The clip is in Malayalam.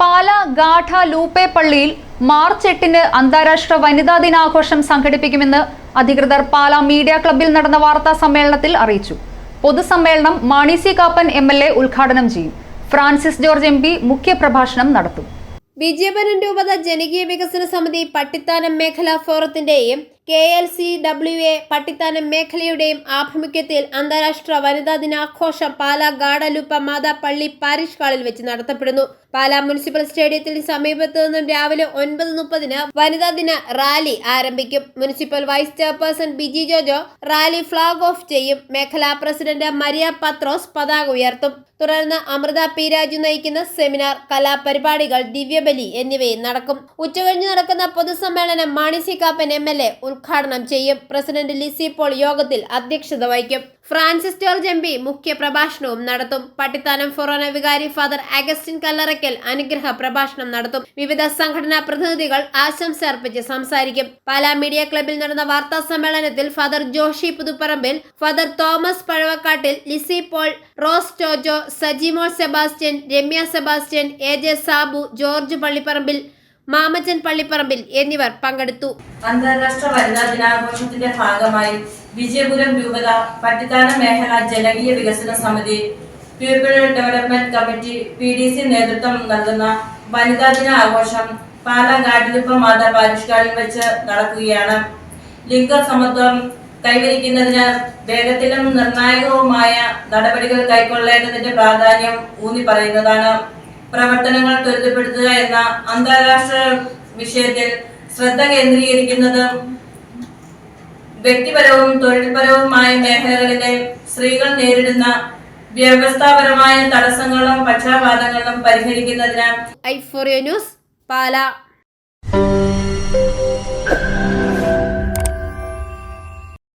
പാല ഗാഠ ലൂപ്പെ പള്ളിയിൽ മാർച്ച് എട്ടിന് അന്താരാഷ്ട്ര വനിതാ ദിനാഘോഷം സംഘടിപ്പിക്കുമെന്ന് അധികൃതർ പാല മീഡിയ ക്ലബ്ബിൽ നടന്ന വാർത്താ സമ്മേളനത്തിൽ അറിയിച്ചു. പൊതുസമ്മേളനം Mani C Kappan M L A ഉദ്ഘാടനം ചെയ്യും. ഫ്രാൻസിസ് ജോർജ് എം പി മുഖ്യപ്രഭാഷണം നടത്തും. വിജയപുരം രൂപത ജനകീയ വികസന സമിതി പട്ടിത്താനം മേഖലാ ഫോറത്തിന്റെയും K L C W A Pattithanam മേഖലയുടെയും ആഭിമുഖ്യത്തിൽ അന്താരാഷ്ട്ര വനിതാ ദിനാഘോഷം പാലാ ഗാഡലുപ്പ മാതാ പള്ളി പാരിഷ് ഹാളിൽ വെച്ച് നടത്തപ്പെടുന്നു. പാലാ മുനിസിപ്പൽ സ്റ്റേഡിയത്തിന് സമീപത്തു നിന്നും രാവിലെ ഒൻപത് മുപ്പതിന് വനിതാ ദിന റാലി ആരംഭിക്കും. Municipal vice chairperson Biji Jojo rally flag off ചെയ്യും. മേഖലാ പ്രസിഡന്റ് മരിയ പത്രോസ് പതാക ഉയർത്തും. തുടർന്ന് അമൃത പി രാജു നയിക്കുന്ന സെമിനാർ കലാപരിപാടികൾ ദിവ്യബലി എന്നിവയും നടക്കും. ഉച്ചകഴിഞ്ഞ് നടക്കുന്ന പൊതുസമ്മേളനം Mani C Kappan M L A ഉദ്ഘാടനം ചെയ്യും. പ്രസിഡന്റ് ലിസി പോൾ യോഗത്തിൽ അധ്യക്ഷത വഹിക്കും. ഫ്രാൻസിസ് ജോർജ് എം പി മുഖ്യ പ്രഭാഷണവും നടത്തും. പട്ടിത്താനം ഫൊറോന വികാരി ഫാദർ അഗസ്റ്റിൻ കല്ലറയ്ക്കൽ അനുഗ്രഹ പ്രഭാഷണം നടത്തും. വിവിധ സംഘടനാ പ്രതിനിധികൾ ആശംസ അർപ്പിച്ച് സംസാരിക്കും. പാലാ മീഡിയ ക്ലബിൽ നടന്ന വാർത്താ സമ്മേളനത്തിൽ father Joshi Puthupparambil father Thomas Pazhavakkattil Lissy Paul Rose Tojo Sajimol Sebastian Ramya Sebastian A J Sabu George Pallipparambil Mamachan Pallipparambil എന്നിവർ പങ്കെടുത്തു. അന്താരാഷ്ട്ര വനിതാ ദിനാഘോഷത്തിന്റെ ഭാഗമായി വിജയപുരം രൂപത പട്ടിത്താന മേഖല ജനകീയ വികസന സമിതി people development committee P D C നേതൃത്വം നൽകുന്ന വനിതാ ദിന ആഘോഷം പാലാ മാതാ പാരിഷ്കാളിൽ വെച്ച് നടക്കുകയാണ്. ലിംഗസമത്വം കൈവരിക്കുന്നതിന് വേഗത്തിലും നിർണായകവുമായ നടപടികൾ കൈക്കൊള്ളേണ്ടതിന്റെ പ്രാധാന്യം ഊന്നി പറയുന്നതാണ്. പ്രവർത്തനങ്ങൾ ത്വരിതപ്പെടുത്തുക എന്ന അന്താരാഷ്ട്ര വിഷയത്തിൽ ശ്രദ്ധ കേന്ദ്രീകരിക്കുന്നത് വ്യക്തിപരവും തൊഴിൽപരവുമായ മേഖലകളിലെ സ്ത്രീകൾ നേരിടുന്ന വ്യവസ്ഥാപരമായ തടസ്സങ്ങളും പക്ഷാപാതങ്ങളും പരിഹരിക്കുന്നതിന് ഐ ഫോറിയോ ന്യൂസ് പാല.